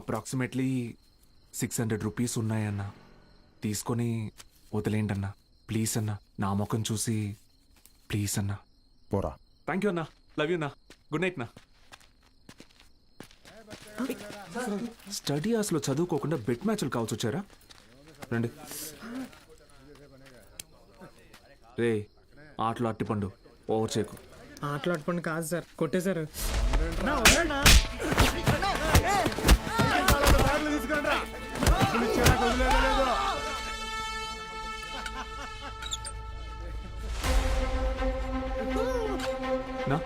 Approximately six hundred rupees ఉన్నాయన్న. తీసుకొని వదిలేండి అన్న ప్లీజ్ అన్న నా ముఖం చూసి ప్లీజ్ అన్న. పోరా. థ్యాంక్ యూ అన్న లవ్ యూ అన్న గుడ్ నైట్ నా స్టడీ అసలు చదువుకోకుండా బెట్ మ్యాచ్లు కావచ్చు వచ్చారా? రండి. రే ఆటలు అట్టిపండు ఓవర్ చేయకు. ఆటలాడుకోండి కాదు సార్ కొట్టేశారు. నా?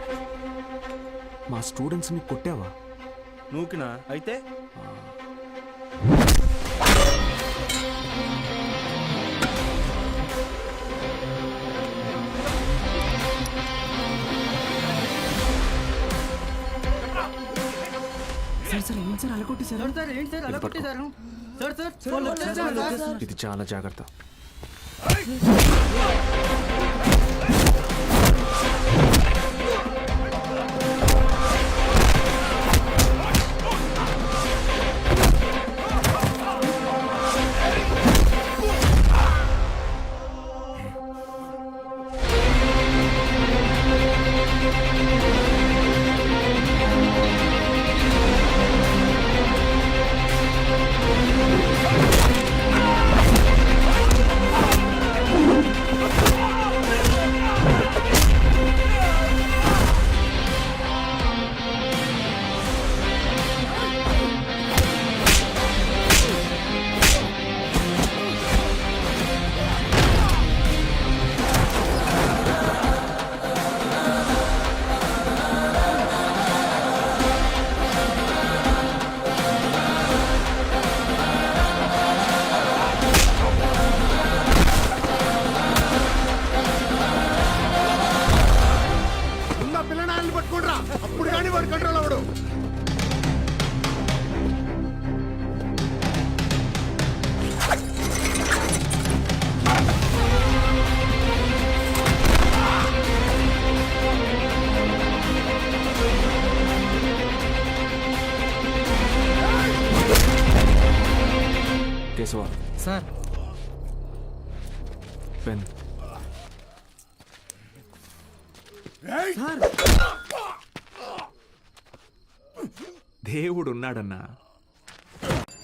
మా స్టూడెంట్స్ని కొట్టావా? నూకినా? అయితే? సార్ సార్ ఏంటి సార్? అలా కొట్టేశారు సార్ ఏంటి సార్? అలా. కొట్టేశారు ఇది చాలా జాగ్రత్త. కేశవ సార్. పెన్. దేవుడు ఉన్నాడన్నా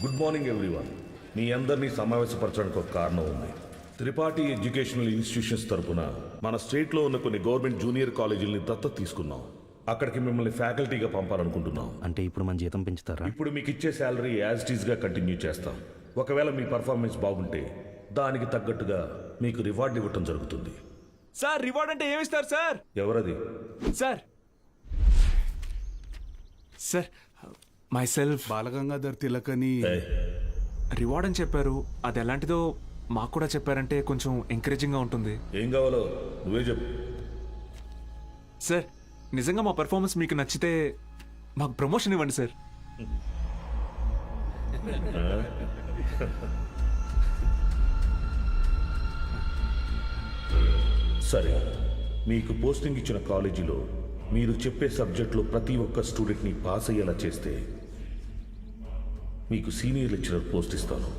గుడ్ మార్నింగ్ ఎవ్రీవన్. మీ అందరినీ సమావేశపరచడానికి ఒక కారణం ఉంది. త్రిపాఠి ఎడ్యుకేషనల్ ఇన్స్టిట్యూషన్స్ తరపున మన స్టేట్లో ఉన్న కొన్ని గవర్నమెంట్ జూనియర్ కాలేజీలని దత్తత తీసుకున్నాం. అక్కడికి మిమ్మల్ని ఫ్యాకల్టీగా పంపాలనుకుంటున్నాం. అంటే ఇప్పుడు మన జీతం పెంచుతారా? ఇప్పుడు మీకు ఇచ్చే శాలరీ యాజ్ టీజ్గా కంటిన్యూ చేస్తాం. ఒకవేళ మీ పర్ఫార్మెన్స్ బాగుంటే దానికి తగ్గట్టుగా మీకు రివార్డ్ ఇవ్వటం జరుగుతుంది. సార్ రివార్డ్ అంటే ఏమిస్తారు సార్? ఎవరది? Sir. Sir myself Balagangadhar Tilak అని ఏయ్, రివార్డ్ అని చెప్పారు. అది ఎలాంటిదో మాకు కూడా చెప్పారంటే కొంచెం ఎంకరేజింగ్గా ఉంటుంది. ఏం కావాలో నువ్వే చెప్పు. సార్ నిజంగా మా పెర్ఫార్మెన్స్ మీకు నచ్చితే మాకు ప్రమోషన్ ఇవ్వండి సార్. సరే మీకు పోస్టింగ్ ఇచ్చిన కాలేజీలో మీరు చెప్పే సబ్జెక్ట్లో ప్రతి ఒక్క స్టూడెంట్ని పాస్ అయ్యేలా చేస్తే మీకు సీనియర్ లెక్చరర్ పోస్ట్ ఇస్తాను.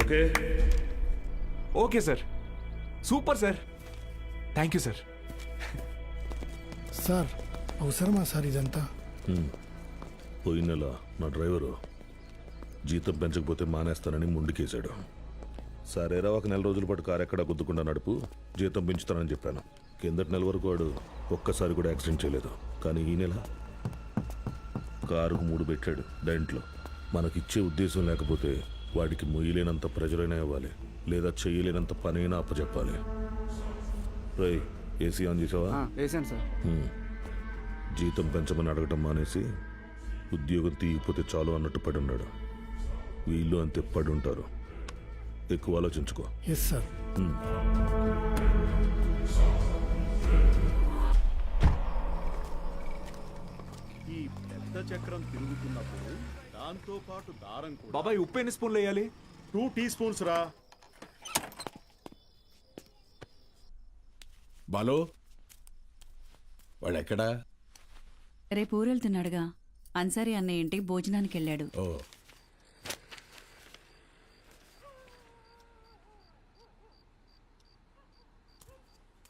Okay? Okay sir. Super sir. Thank you sir. Sir అవసరమా సార్ ఇదంతా? పోయిన నెల నా డ్రైవరు. జీతం పెంచకపోతే మానేస్తానని ముందుకేశాడు సరేరా ఒక నెల రోజుల పాటు కారు ఎక్కడ గుద్దుకుండా నడుపు. జీతం పెంచుతానని చెప్పాను. కిందటి నెల వరకు వాడు ఒక్కసారి కూడా యాక్సిడెంట్ చేయలేదు. కానీ ఈ నెల కారుకు మూడు పెట్టాడు దాంట్లో మనకిచ్చే ఉద్దేశం లేకపోతే వాడికి మొయ్యలేనంత ప్రెజరైనా ఇవ్వాలి. లేదా చేయలేనంత పనైనా అప్పచెప్పాలి రై ఏసీ ఆన్ చేసావా? వేసాను సార్. జీతం పెంచమని అడగటం మానేసి ఉద్యోగం తీయకపోతే చాలు అన్నట్టు పడి ఉన్నాడు. వీళ్ళు అంతే పడి ఉంటారు. ఎక్కువ ఆలోచించుకో. ఎస్ సార్ ఈ పెద్ద చక్రం తిరుగుతున్నప్పుడు దాంతో పాటు దారం కూడా. బాబాయ్ ఉప్పు ఎన్ని స్పూన్లు వేయాలి? టూ టీ స్పూన్స్ రా. బాలు వాడెక్కడా? రేపు ఊరెళ్తున్నాడుగా. అన్సారీ అన్నయ్య ఇంటికి భోజనానికి వెళ్ళాడు ఓ.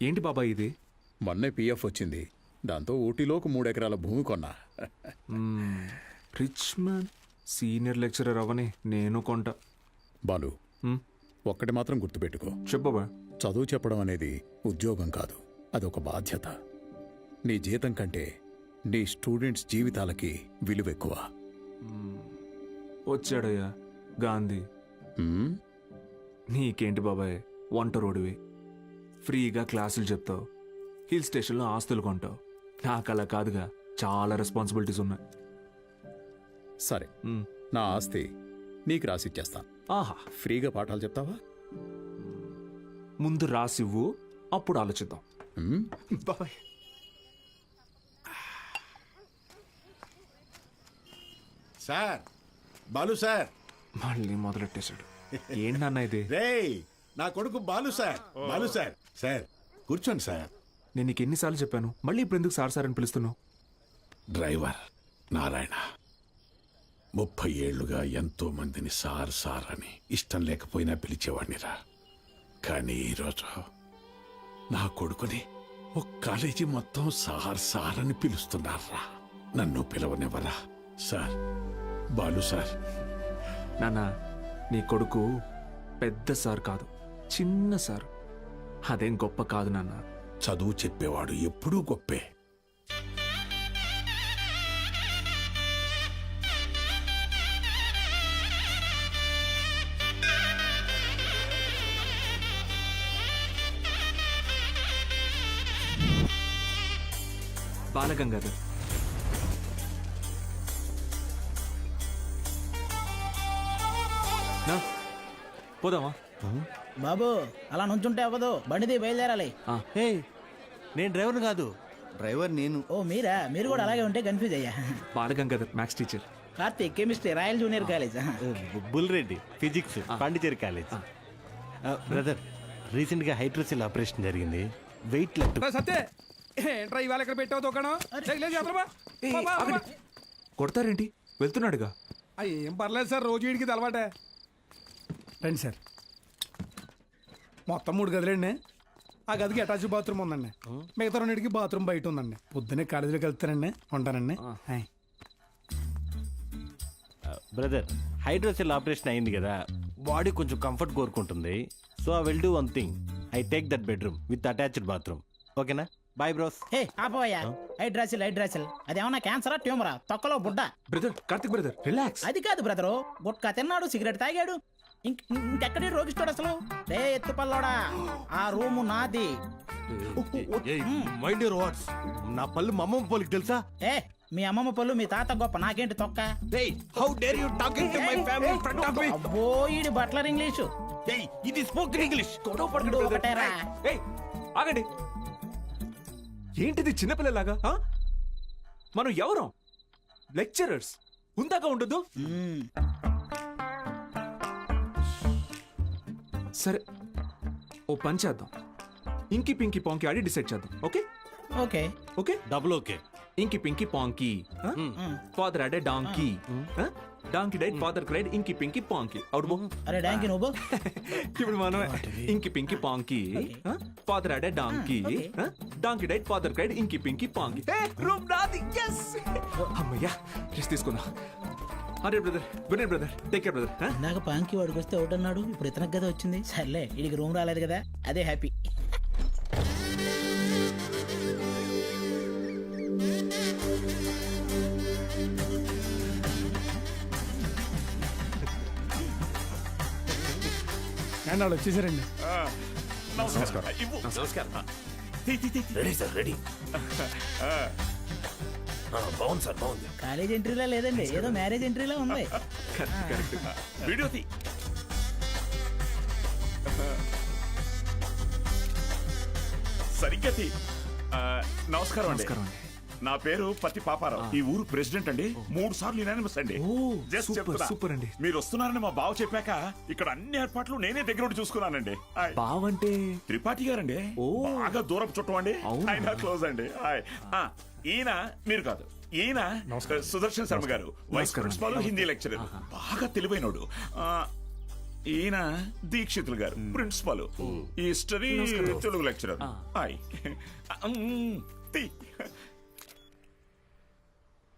ఏంటి బాబాయ్ ఇది? మొన్నే పిఎఫ్ వచ్చింది. దాంతో ఊటీలోకి మూడెకరాల భూమి కొన్నా. రిచ్ మ్యాన్ సీనియర్ లెక్చరర్ అవని నేను కొంట. బాలు. ఒక్కటి మాత్రం గుర్తుపెట్టుకో. చెప్పు బాబాయ్ చదువు చెప్పడం అనేది ఉద్యోగం కాదు అదొక బాధ్యత. నీ జీతం కంటే నీ స్టూడెంట్స్ జీవితాలకి విలువ ఎక్కువ వచ్చాడయ్యా గాంధీ? నీకేంటి బాబాయ్ వంట రోడివి ఫ్రీగా క్లాసులు చెప్తావు. హిల్ స్టేషన్లో ఆస్తులు కొంటావు. నాకు అలా కాదుగా చాలా రెస్పాన్సిబిలిటీస్ ఉన్నాయి. సరే. నా ఆస్తి నీకు రాసిచ్చేస్తాను ఆహా. ఫ్రీగా పాఠాలు చెప్తావా? ముందు రాసివ్వు అప్పుడు ఆలోచిద్దాం? బాబాయ్. Sir Balu sir. మళ్ళీ మొదలెట్టేశాడు. ఏంటన్నా ఇది? రేయ్ నా కొడుకు Balu sir. Balu sir sir కూర్చోండి సార్. నేను నీకు ఎన్నిసార్లు చెప్పాను మళ్ళీ ఇప్పుడు ఎందుకు సార్ సార్ అని పిలుస్తున్నావు? డ్రైవర్ నారాయణ ముప్పై ఏళ్ళుగా ఎంతో మందిని సార్ సార్ అని ఇష్టం లేకపోయినా పిలిచేవాడినిరా కానీ ఈరోజు నా కొడుకుని ఒక కాలేజీ మొత్తం సార్ సార్ అని పిలుస్తున్నారా? నన్ను పిలవనివ్వరా? Sir Balu sir. నాన్న నీ కొడుకు పెద్ద సార్ కాదు చిన్న సార్. అదేం గొప్ప కాదు నాన్న. చదువు చెప్పేవాడు ఎప్పుడూ గొప్పే. బాలగంగాధర్. నా పోదామా? బాబు అలా నుంచుంటే అవ్వదు. బండిది బయలుదేరాలి. హే నేను డ్రైవర్ని కాదు. డ్రైవర్ నేను. ఓ మీరా? మీరు కూడా అలాగే ఉంటే కన్ఫ్యూజ్ అయ్యా. Balagangadhar maths teacher. Karthik chemistry Royal Junior College. Bull Reddy physics Pondicherry College. Brother రీసెంట్గా హైడ్రోసిల్ ఆపరేషన్ జరిగింది. వెయిట్ లెఫ్ట్ సత్తే ఏంట్రా ఇవాళ ఇక్కడ పెట్టావు దుకాణం? కొడతారేంటి? వెళ్తున్నాడుగా. ఏం పర్లేదు సార్ రోజు వీడికి అలవాటే. రండి సార్. మొత్తం మూడు గదులండి. ఆ గదికి అటాచ్ బాత్రూమ్ ఉందండి. మిగతా రెండింటికి బాత్రూమ్ బయట ఉందండి. పొద్దున్నే కాలేజీలోకి వెళ్తానండి ఉంటానండి. హాయ్. బ్రదర్ హైడ్రోసిల్ ఆపరేషన్ అయింది కదా బాడీ కొంచెం కంఫర్ట్ కోరుకుంటుంది. So I will do one thing. I take that bedroom with attached bathroom. ఓకేనా? Bye bros. హే ఆపోయా హైడ్రాసిల్ హైడ్రాసిల్. అదేమన్నా క్యాన్సరా ట్యూమరా? తొక్కలో బుడ్డ. Brother Karthik brother relax. అది కాదు బ్రదరు గుట్కా తిన్నాడు సిగరెట్ తాగాడు. ఇంకెక్కడి రోగిస్తాడు అసలు? రే ఎత్తు పల్లోడా. ఆ రూము నాది. మైండ్ యూర్ వాట్స్ నా పళ్ళు మా అమ్మమ్మ పోలికి తెలుసా? ఏ మీ అమ్మమ్మ పళ్ళు మీ తాత గొప్ప నాకేంటి తొక్క? How dare you talking to my family front of me అబ్బో ఈడి బట్లర్ ఇంగ్లీషు. ఇది స్పోకెన్ ఇంగ్లీష్ ఒకటేరా ఏయ్ ఆగండి. ఏంటిది చిన్నపిల్లలాగా ఆ? మనం ఎవరం? లెక్చరర్స్ ఉందాక ఉండదు సరే ఓ పని చేద్దాం. ఇంకి పింకి పాంకి ఆడి డిసైడ్ చేద్దాం okay? Okay. Okay? Double okay. Inky pinky ponky father had donkey donkey died father cried inky pinky ponky. Out బో అరే డాంకి నువ్వు ఇప్పుడు మనం inky pinky ponky father had donkey donkey died father cried inky pinky ponky. Room నాది. Yes అమ్మయ్యా rest తీసుకుందాం అరే brother good night brother take care brother ఇందాక పాంకి వాడికి వస్తే ఒకటి అన్నాడు ఇప్పుడు ఇతనికి కదా వచ్చింది. సర్లే వీడికి రూమ్ రాలేదు కదా అదే హ్యాపీ అండ్ వాళ్ళు వచ్చేసారండి. రెడీ సార్ రెడీ బాగుంది సార్ బాగుంది. కాలేజ్ ఎంట్రీలా లేదండి ఏదో మ్యారేజ్ ఎంట్రీలా ఉంది. వీడియో తీ. సరిగ్గా తీ. నమస్కారం నమస్కారం అండి. నా పేరు పత్తి పాపారావు. ఈ ఊరు ప్రెసిడెంట్ అండి. మూడు సార్లు యునానిమస్ అండి. సూపర్, చెప్తున్నా. సూపర్ అండి. మీరు వస్తున్నారని మా బావ చెప్పాక ఇక్కడ అన్ని ఏర్పాట్లు నేనే దగ్గర చూసుకున్నానండి. బావంటే? త్రిపాఠి గారండి. బాగా దూరపు చుట్టం అండి? ఆయన క్లోజ్ అండి. ఈయన మీరు కాదు. ఈయన సుదర్శన్ శర్మ గారు వైస్. ప్రిన్సిపాల్ హిందీ లెక్చరర్ బాగా తెలివైనోడు. ఈయన దీక్షితులు గారు principal history Telugu lecturer hi.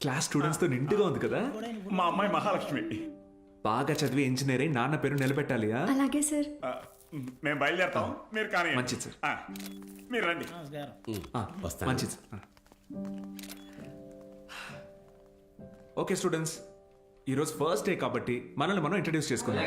Class స్టూడెంట్స్తో నిండుగా ఉంది కదా? మా అమ్మాయి మహాలక్ష్మి. బాగా చదివి ఇంజనీర్ అయి నాన్న పేరు నిలబెట్టాలి ఆ? అలాగే సార్ ఆ, మేము బయలుదేరతాం. మీరు కానీ మంచిది సార్. మీరు రండి. ఆ, వస్తాను. మంచిది సార్. ఆ. ఓకే స్టూడెంట్స్ ఈరోజు ఫస్ట్ డే కాబట్టి మనల్ని మనం ఇంట్రడ్యూస్ చేసుకుందాం.